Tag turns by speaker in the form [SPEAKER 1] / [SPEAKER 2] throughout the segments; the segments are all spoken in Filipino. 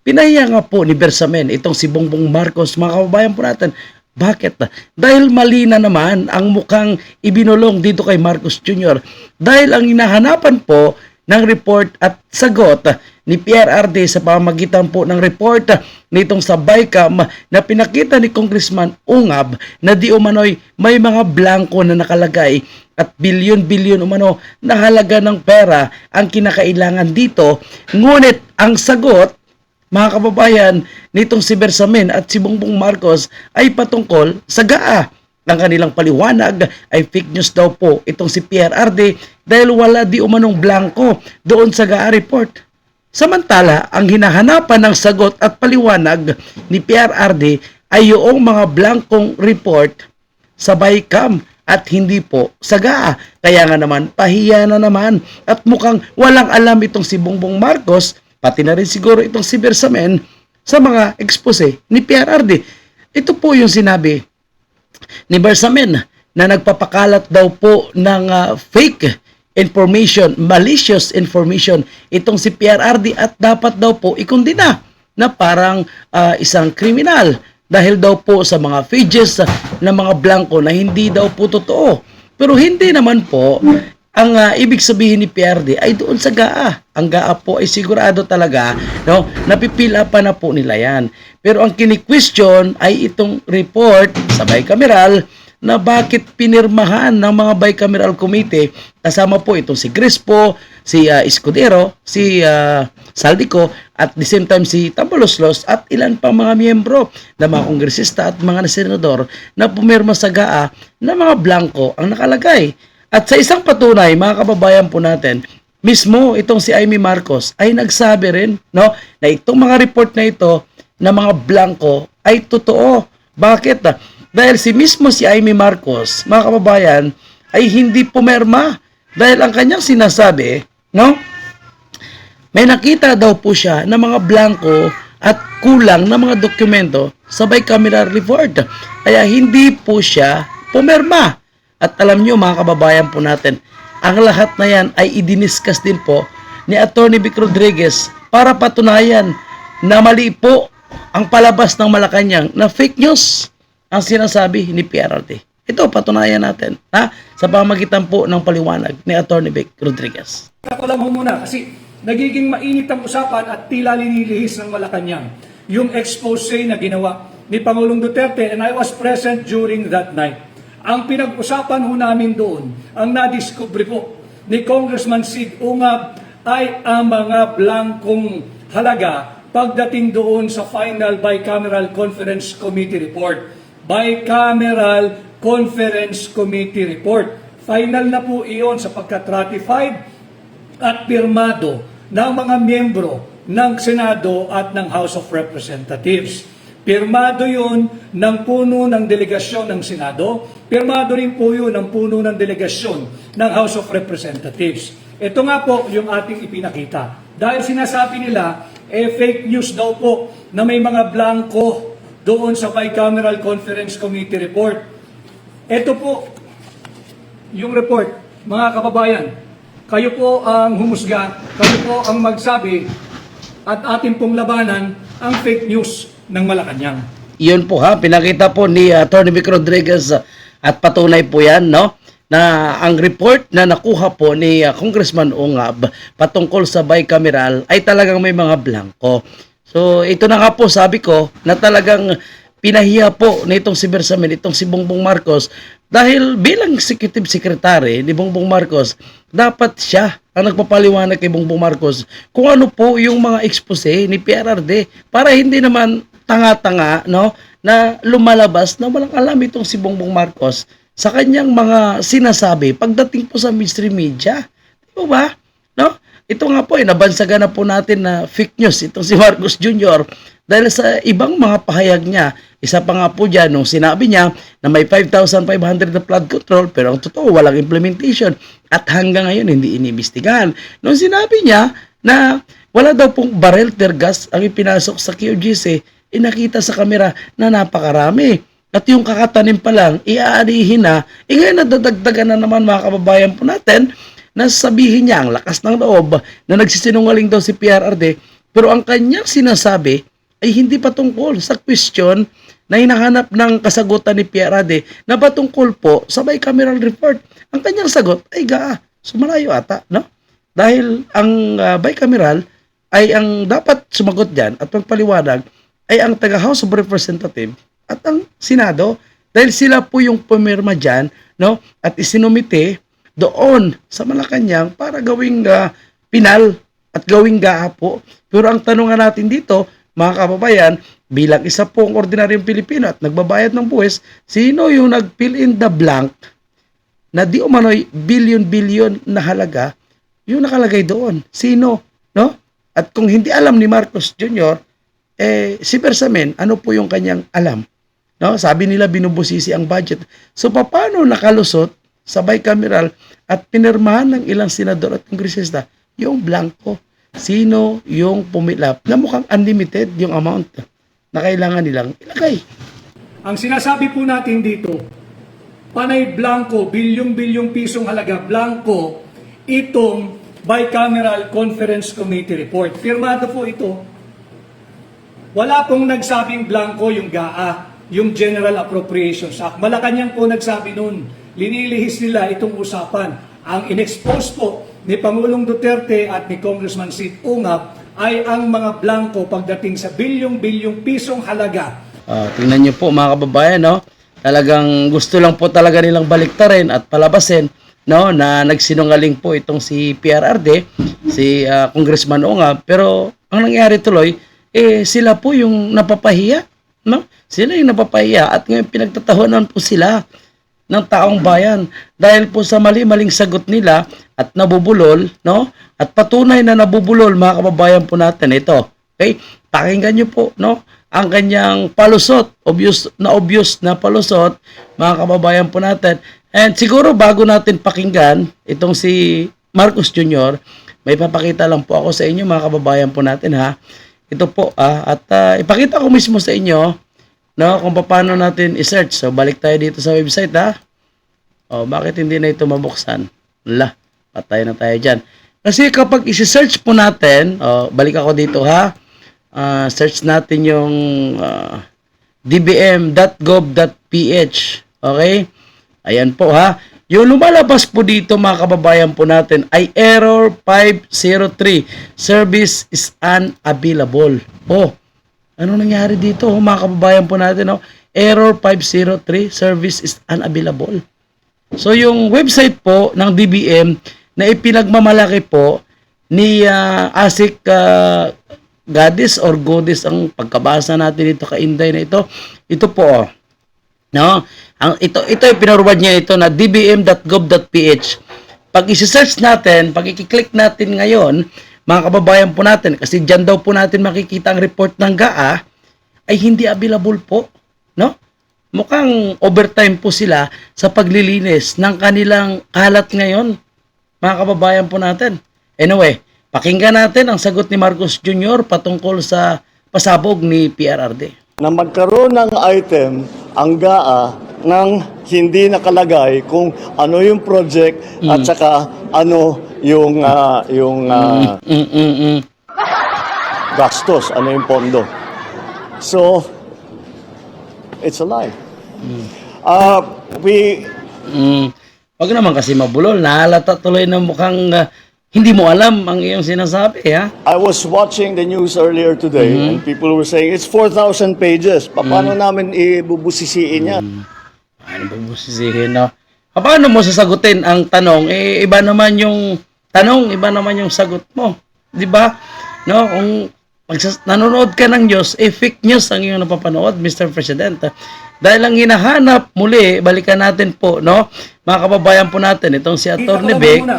[SPEAKER 1] Pinahiya nga po ni Bersamen itong si Bongbong Marcos, mga kababayan po natin. Bakit? Dahil mali na naman ang mukhang ibinulong dito kay Marcos Jr. Dahil ang hinahanapan po ng report at sagot ni PRRD sa pamamagitan po ng report nitong sa BICAM na pinakita ni Congressman Ungab na di umano'y may mga blanco na nakalagay at bilyon-bilyon umano na halaga ng pera ang kinakailangan dito. Ngunit ang sagot mga kababayan, nitong si Bersamin at si Bongbong Marcos ay patungkol sa GAA. Ang kanilang paliwanag ay fake news daw po itong si PRRD dahil wala di umanong blanco doon sa GAA report. Samantala, ang hinahanapan ng sagot at paliwanag ni PRRD ay yung mga blankong report sa BICAM at hindi po sa GAA. Kaya nga naman, pahiya na naman at mukhang walang alam itong si Bongbong Marcos pati na rin siguro itong si Bersamen sa mga expose ni PRRD. Ito po yung sinabi ni Bersamen na nagpapakalat daw po ng ah, fake information, malicious information itong si PRRD at dapat daw po ikundina na parang ah, isang kriminal dahil daw po sa mga pages ng mga blanco na hindi daw po totoo. Pero hindi naman po ang ah, ibig sabihin ni PRD ay doon sa GAA. Ang GAA po ay sigurado talaga, no, napipila pa na po nila yan. Pero ang kini-question ay itong report sa bicameral na bakit pinirmahan ng mga bicameral committee kasama po itong si Crispo, si ah, Escudero, si ah, Saldico at the same time si Tambaloslos at ilan pang mga miyembro ng mga kongresista at mga senador na pumirma sa GAA na mga blanco ang nakalagay. At sa isang patunay, mga kababayan po natin, mismo itong si Amy Marcos ay nagsabi rin no, na itong mga report na ito na mga blanco ay totoo. Bakit? Dahil si mismo si Amy Marcos, mga kababayan, ay hindi pumerma. Dahil ang kanyang sinasabi, no? May nakita daw po siya na mga blanco at kulang na mga dokumento sa bicameral report. Kaya hindi po siya pumerma. At alam nyo mga kababayan po natin, ang lahat na yan ay idiniskas din po ni Atty. Vic Rodriguez para patunayan na mali po ang palabas ng Malacanang na fake news ang sinasabi ni PRRT. Ito, patunayan natin ha? sa pamagitan po ng paliwanag ni Atty. Vic Rodriguez.
[SPEAKER 2] Ako lang muna kasi nagiging mainit ang usapan at tila linilihis ng Malacanang yung expose na ginawa ni Pangulong Duterte and I was present during that night. Ang pinag-usapan ho namin doon, ang nadiskubre po ni Congressman Sig Ungab ay ang mga blankong halaga pagdating doon sa final bicameral conference committee report. Bicameral Conference Committee Report. Final na po iyon sapagkat ratified at pirmado ng mga miyembro ng Senado at ng House of Representatives. Pirmado yun ng puno ng delegasyon ng Senado, pirmado rin po yun ng puno ng delegasyon ng House of Representatives. Ito nga po yung ating ipinakita. Dahil sinasabi nila, eh fake news daw po na may mga blanco doon sa Bicameral Conference Committee report. Ito po yung report, mga kababayan. Kayo po ang humusga, kayo po ang magsabi at atin pong labanan ang fake news ng Malacanang.
[SPEAKER 1] Iyon po ha, pinakita po ni Atty. Vic Rodriguez uh, at patunay po yan, no? Na ang report na nakuha po ni uh, Congressman Ungab patungkol sa bicameral ay talagang may mga blanco. So ito na nga po sabi ko na talagang pinahiya po nitong si Bersamin, itong si Bongbong Marcos dahil bilang executive secretary ni Bongbong Marcos, dapat siya ang nagpapaliwanag kay Bongbong Marcos kung ano po yung mga expose ni PRRD para hindi naman tanga-tanga no na lumalabas na walang alam itong si Bongbong Marcos sa kanyang mga sinasabi pagdating po sa mainstream media. Di ba ba? No? Ito nga po, eh, nabansagan na po natin na fake news itong si Marcos Jr. Dahil sa ibang mga pahayag niya, isa pa nga po dyan, nung sinabi niya na may 5,500 na flood control, pero ang totoo, walang implementation. At hanggang ngayon, hindi inimbestigahan. Nung sinabi niya na wala daw pong barrel tear gas ang ipinasok sa QGC, inakita sa kamera na napakarami. At yung kakatanim pa lang, iaanihin na, eh ngayon nadadagdagan na naman mga kababayan po natin na sabihin niya ang lakas ng loob na nagsisinungaling daw si PRRD Pero ang kanyang sinasabi ay hindi patungkol sa question na hinahanap ng kasagutan ni Pierre na patungkol po sa bicameral report. Ang kanyang sagot ay gaa. Sumalayo ata, no? Dahil ang ah, bicameral ay ang dapat sumagot diyan at magpaliwanag ay ang taga House of Representative at ang Senado dahil sila po yung pumirma diyan, no? At isinumite doon sa Malacanang para gawing ah, pinal at gawing gaa po. Pero ang tanungan natin dito, mga kababayan, bilang isa pong ordinaryong Pilipino at nagbabayad ng buwis, sino yung nag-fill in the blank na di umano'y billion-billion na halaga yung nakalagay doon? Sino? No? At kung hindi alam ni Marcos Jr., eh, si Bersamen, ano po yung kanyang alam? No? Sabi nila binubusisi ang budget. So, paano nakalusot sa bicameral at pinirmahan ng ilang senador at kongresista yung blanco? Sino yung pumilap na mukhang unlimited yung amount na kailangan nilang ilagay?
[SPEAKER 2] Ang sinasabi po natin dito, panay blanco, bilyong-bilyong pisong halaga blanco, itong bicameral conference committee report. Firmado po ito. Wala pong nagsabing blanco yung GAA, yung General Appropriations Act. Malacanang po nagsabi nun, linilihis nila itong usapan. Ang inexpose po ni Pangulong Duterte at ni Congressman Sid Ungap ay ang mga blanco pagdating sa bilyong-bilyong pisong halaga
[SPEAKER 1] Ah, tingnan niyo po mga kababayan, no? Talagang gusto lang po talaga nilang baliktarin at palabasin, no, na nagsinungaling po itong si PRRD, si ah, Congressman Onga, pero ang nangyari tuloy eh sila po yung napapahiya, no? Sila yung napapahiya at ngayon pinagtatawanan po sila ng taong bayan dahil po sa mali-maling sagot nila at nabubulol, no? At patunay na nabubulol mga kababayan po natin ito. Okay? Pakinggan niyo po, no? Ang kanyang palusot, obvious na obvious na palusot, mga kababayan po natin. And siguro bago natin pakinggan itong si Marcos Jr., may papakita lang po ako sa inyo mga kababayan po natin ha. Ito po ah, at ah, ipakita ko mismo sa inyo no kung paano natin i-search. So balik tayo dito sa website ha. Oh, bakit hindi na ito mabuksan? Wala, patay na tayo dyan. Kasi kapag isi-search po natin, oh, balik ako dito ha. Ah, search natin yung ah, dbm.gov.ph. Okay? Ayan po ha. Yung lumalabas po dito mga kababayan po natin ay error 503. Service is unavailable. Oh, ano nangyari dito oh, mga kababayan po natin? Oh? Error 503. Service is unavailable. So yung website po ng DBM na ipinagmamalaki po ni ah, Asik ah, Goddess or Goddess ang pagkabasa natin dito kay Inday na ito. Ito po oh. No? Ang ito ito yung pinarubad niya ito na dbm.gov.ph. Pag i-search natin, pag i-click natin ngayon, mga kababayan po natin, kasi diyan daw po natin makikita ang report ng GAA, ay hindi available po. No? Mukhang overtime po sila sa paglilinis ng kanilang kalat ngayon, mga kababayan po natin. Anyway, pakinggan natin ang sagot ni Marcos Jr. patungkol sa pasabog ni PRRD.
[SPEAKER 3] na magkaroon ng item ang GAA ng hindi nakalagay kung ano yung project at saka ano yung ah, yung ah,
[SPEAKER 1] Mm, mm, mm.
[SPEAKER 3] gastos, ano yung pondo. So it's a lie. Uh, we
[SPEAKER 1] Mm. Wag naman kasi mabulol. Nahalata tuloy na mukhang ah, hindi mo alam ang iyong sinasabi, ha?
[SPEAKER 3] I was watching the news earlier today and people were saying it's 4,000 pages. Pa- Paano namin ibubusisiin yan?
[SPEAKER 1] Ano ba busisihin, no? Paano mo sasagutin ang tanong? Eh, iba naman yung tanong, iba naman yung sagot mo. Di ba? No? Kung magsas- nanonood ka ng news, eh, fake news ang iyong napapanood, Mr. President. Dahil ang hinahanap muli, balikan natin po, no? Mga kababayan po natin, itong si Atty.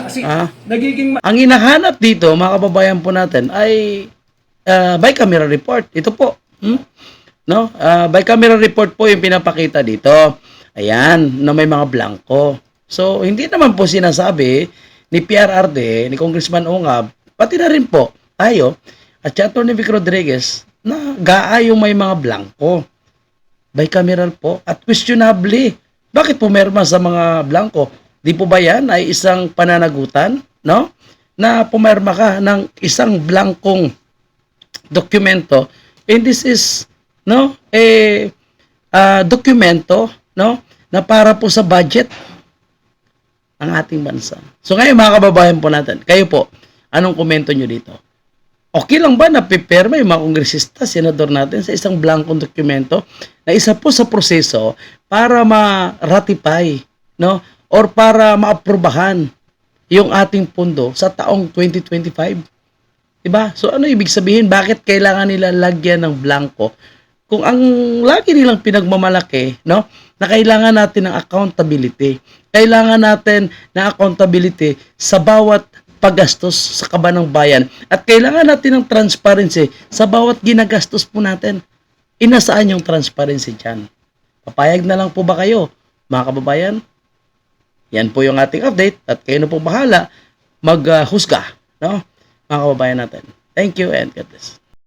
[SPEAKER 2] Kasi
[SPEAKER 1] ah,
[SPEAKER 2] nagiging
[SPEAKER 1] Ang hinahanap dito, mga kababayan po natin, ay uh, bicameral report. Ito po. Hmm? No? Uh, bicameral report po yung pinapakita dito. Ayan, na may mga blanco. So, hindi naman po sinasabi ni PRRD, ni Congressman Ungab, pati na rin po tayo, at si Atty. Vic Rodriguez, na gaa yung may mga blanco. Bicameral po. At questionably, bakit pumerma sa mga blanco? Di po ba yan ay isang pananagutan, no? Na pumerma ka ng isang blankong dokumento and this is no eh ah, dokumento no na para po sa budget ng ating bansa. So ngayon mga kababayan po natin, kayo po, anong komento nyo dito? Okay lang ba na pipirma yung mga kongresista, senador natin sa isang blankong dokumento na isa po sa proseso para ma-ratify, no? Or para maaprubahan yung ating pundo sa taong 2025? Diba? So ano ibig sabihin? Bakit kailangan nila lagyan ng blanco? Kung ang lagi nilang pinagmamalaki, no? Na kailangan natin ng accountability. Kailangan natin ng accountability sa bawat paggastos sa kaba ng bayan. At kailangan natin ng transparency sa bawat ginagastos po natin. Inasaan yung transparency dyan? Papayag na lang po ba kayo, mga kababayan? Yan po yung ating update at kayo na po bahala maghusga, no? Mga kababayan natin. Thank you and God bless.